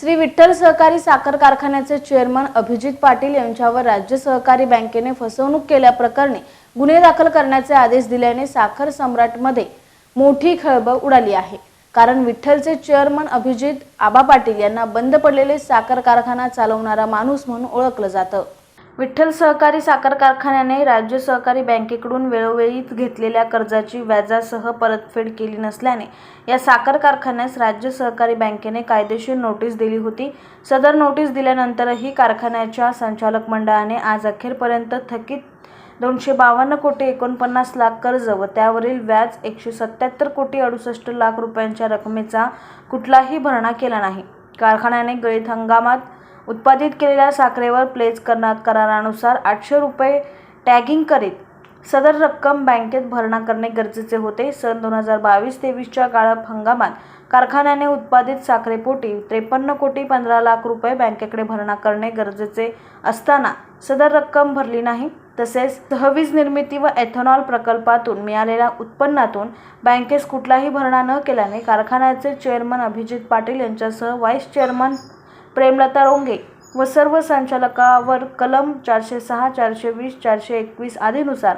श्री विठ्ठल सहकारी साखर कारखान्याचे चेअरमन अभिजित पाटील यांच्यावर राज्य सहकारी बँकेने फसवणूक केल्याप्रकरणी गुन्हे दाखल करण्याचे आदेश दिल्याने साखर सम्राटमध्ये मोठी खळबळ उडाली आहे. कारण विठ्ठलचे चेअरमन अभिजित आबा पाटील यांना बंद पडलेले साखर कारखाना चालवणारा माणूस म्हणून ओळखलं जातं. विठ्ठल सहकारी साखर कारखान्याने राज्य सहकारी बँकेकडून वेळोवेळी घेतलेल्या कर्जाची व्याजासह परतफेड केली नसल्याने या साखर कारखान्यास राज्य सहकारी बँकेने कायदेशीर नोटीस दिली होती. सदर नोटीस दिल्यानंतरही कारखान्याच्या संचालक मंडळाने आज अखेरपर्यंत थकीत दोनशे बावन्न कोटी एकोणपन्नास लाख कर्ज व त्यावरील व्याज एकशे सत्याहत्तर कोटी अडुसष्ट लाख रुपयांच्या रकमेचा कुठलाही भरणा केला नाही. कारखान्याने गळीत हंगामात उत्पादित केलेल्या साखरेवर प्लेस करणार करारानुसार आठशे रुपये टॅगिंग करीत. सदर रक्कम बँकेत भरणा करणे गरजेचे होते. सन दोन हजार बावीस तेवीसच्या गाळप हंगामात कारखान्याने उत्पादित साखरेपोटी त्रेपन्न कोटी पंधरा लाख रुपये बँकेकडे भरणा करणे गरजेचे असताना सदर रक्कम भरली नाही. तसेच सहवीज निर्मिती व एथेनॉल प्रकल्पातून मिळालेल्या उत्पन्नातून बँकेस कुठलाही भरणा न केल्याने कारखान्याचे चेअरमन अभिजित पाटील यांच्यासह व्हाईस चेअरमन प्रेमलता रोंगे व सर्व संचालकावर कलम चारशे सहा चारशे वीस चारशे एकवीस आदीनुसार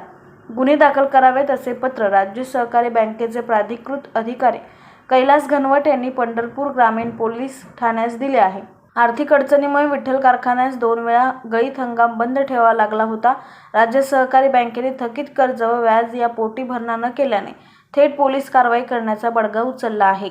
गुन्हे दाखल करावेत असे पत्र राज्य सहकारी बँकेचे प्राधिकृत अधिकारी कैलास घनवट यांनी पंढरपूर ग्रामीण पोलीस ठाण्यास दिले आहे. आर्थिक अडचणीमुळे विठ्ठल कारखान्यास दोन वेळा गळीत हंगाम बंद ठेवावा लागला होता. राज्य सहकारी बँकेने थकीत कर्ज व व्याज या पोटी भरणा न केल्याने थेट पोलीस कारवाई करण्याचा बडगा उचलला आहे.